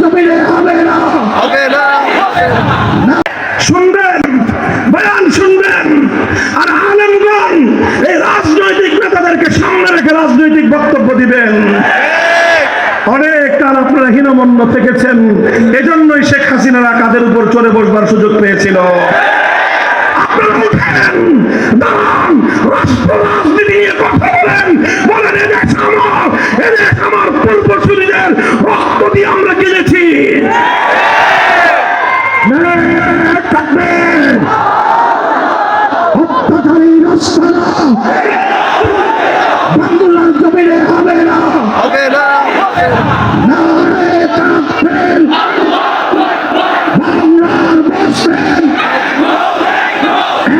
জমিনে হবে না। হবে না শুনবেন বয়ান শুনবেন আর আলেমগণ এই রাজনৈতিক নেতাদেরকে সামনে রেখে রাজনৈতিক বক্তব্য দিবেন। অনেক কাল আপনারা হীনমন্য থেকেছেন এজন্যই শেখ হাসিনারা কাদের উপর চড়ে বসবার সুযোগ পেয়েছিল। আপনারা উঠেন দাঁড়ান রাষ্ট্র রাজনীতি নিয়ে কথা কিনেছি অত্যাচারী রাস্তারা বাংলার জমিনে হবে না। বাংলার বসেন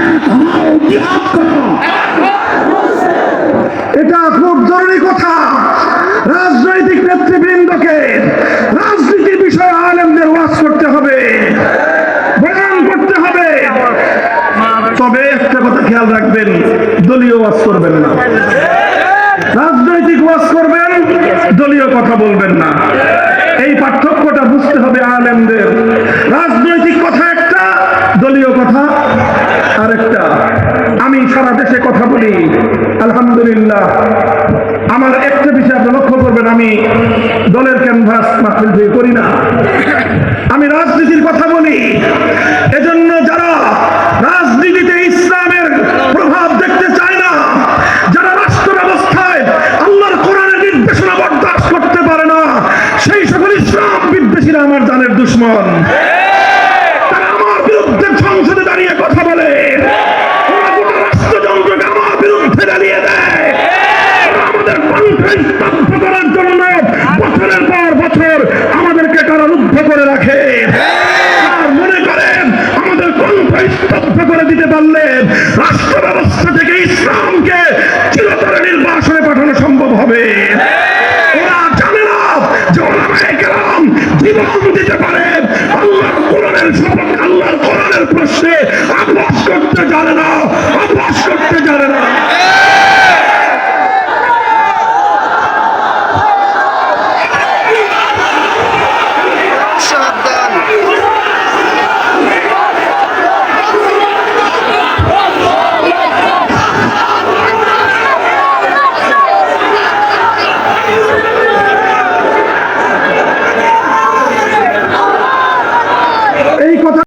এক হও জিহাদ করো এটা খুব জরুরি কথা রাজনৈতিক নেতৃবৃন্দকে রাজনীতির বিষয়ে আলেমদের ওয়াজ করতে হবে বয়ান করতে হবে তবে একটা কথা খেয়াল রাখবেন, দলীয় ওয়াজ করবেন না। রাজনৈতিক ওয়াজ করবেন, দলীয় কথা বলবেন না। এই পার্থক্যটা বুঝতে হবে আলেমদের। রাজনৈতিক কথা একটা, দলীয় কথা আরেকটা। আমি সারা দেশে কথা বলি। আলহামদুলিল্লাহ। আমার একটা বিষয় আপনি লক্ষ্য করবেন, আমি দলের ক্যানভাস মাহফিল দিয়ে করি না। আমি রাজনীতির কথা বলি। বিদ্বেষীরা আমার জানের দুশ্মন। তারা আমার বিরুদ্ধে সংসদে দাঁড়িয়ে কথা বলে। করে মনে আমাদের করে দিতে রাষ্ট্র ব্যবস্থা থেকে ইসলামকে চিরতরে নির্বাসনে পাঠানো সম্ভব হবে। জীবন দিতে পারেন আল্লাহর কোরআনের শপথ, আল্লাহর কোরআনের প্রশ্নে আপোষ করতে জানে না আপোষ করতে